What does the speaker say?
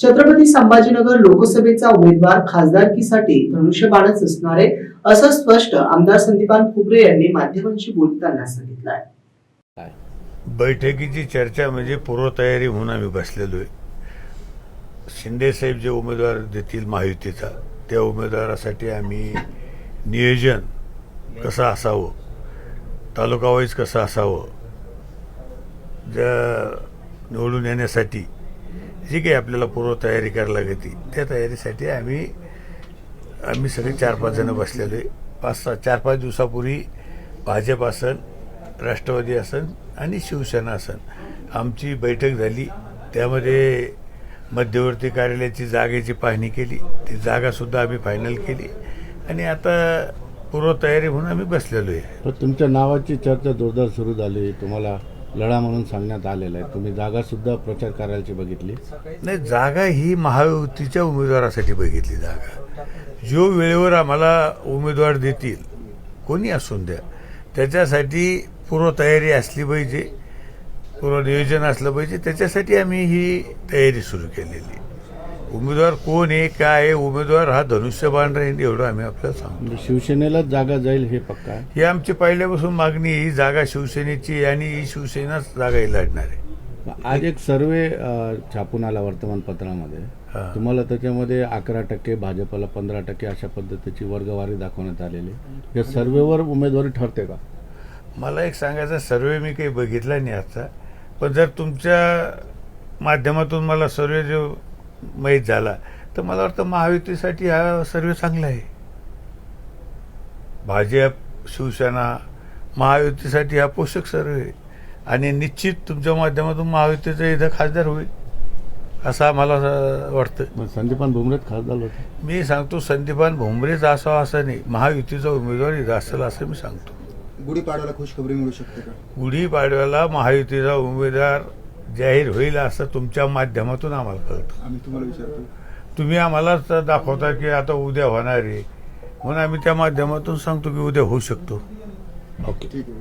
छत्रपती संभाजीनगर लोकसभेचा उमेदवार खासदारकीसाठी धनुष्यबाणच असणार आहे असं स्पष्ट आमदार संदीपान फुबरे यांनी माध्यमांशी बोलताना सांगितलं आहे बैठकीची चर्चा म्हणजे पूर्वतयारी म्हणून आम्ही बसलेलो आहे. शिंदे साहेब जे उमेदवार देतील महायुतीचा त्या उमेदवारासाठी आम्ही नियोजन कसं असावं तालुकावाईज कसं असावं ज्या निवडून येण्यासाठी जी काही आपल्याला पूर्वतयारी करायला लागते त्या तयारीसाठी आम्ही आम्ही सगळे चार पाच जणं बसलेलो आहे. पाच सहा चार पाच दिवसापूर्वी भाजप असन राष्ट्रवादी असन आणि शिवसेना असन. आमची बैठक झाली. त्यामध्ये मध्यवर्ती कार्यालयाची जागेची पाहणी केली. ती जागासुद्धा आम्ही फायनल केली. आणि आता पूर्वतयारी म्हणून आम्ही बसलेलो आहे. तुमच्या नावाची चर्चा जोरदार सुरू झाली. तुम्हाला लढा म्हणून सांगण्यात आलेला आहे. तुम्ही जागा सुद्धा प्रचार कार्यालयाची बघितली? नाही जागा ही महायुतीच्या उमेदवारासाठी बघितली जागा. जो वेळेवर आम्हाला उमेदवार देतील कोणी असून द्या त्याच्यासाठी पूर्वतयारी असली पाहिजे पूर्व नियोजन असलं पाहिजे त्याच्यासाठी आम्ही ही तयारी सुरू केलेली उमेदवार कोण आहे काय आहे उमेदवार हा धनुष्यबाण राहील एवढं आम्ही आपल्याला सांगतो म्हणजे शिवसेनेलाच जागा जाईल हे पक्का आहे ही आमची पहिल्यापासून मागणी आहे. ही जागा शिवसेनेची आणि ही शिवसेनाच जागा ही लढणार आहे आज एक सर्वे अ, छापून आला वर्तमानपत्रामध्ये हा. तुम्हाला त्याच्यामध्ये अकरा टक्के भाजपला पंधरा टक्के अशा पद्धतीची वर्गवारी दाखवण्यात आलेली. या सर्वेवर उमेदवारी ठरते का मला एक सांगायचा सर्वे मी काही बघितला नाही आजचा पण जर तुमच्या माध्यमातून मला सर्वे जो माहीत झाला. तर मला वाटतं महायुतीसाठी हा सर्वे चांगला आहे. भाजप शिवसेना महायुतीसाठी हा पोषक सर्वे आहे. आणि निश्चित तुमच्या माध्यमातून महायुतीचा इथं खासदार होईल असं मला वाटतं. संदीपान भुमरेत खासदार होते. मी सांगतो संदीपान भुमरेच असावा असं नाही. महायुतीचा उमेदवार इथं असेल असं मी सांगतो. गुढीपाडव्याला खुशखबरी मिळू शकते का? गुढीपाडव्याला महायुतीचा उमेदवार जाहीर होईल असं तुमच्या माध्यमातून आम्हाला कळतं. आम्ही तुम्हाला विचारतो. तुम्ही आम्हालाच दाखवता की आता उद्या होणार आहे. म्हणून आम्ही त्या माध्यमातून सांगतो की उद्या होऊ शकतो. ओके ठीक आहे.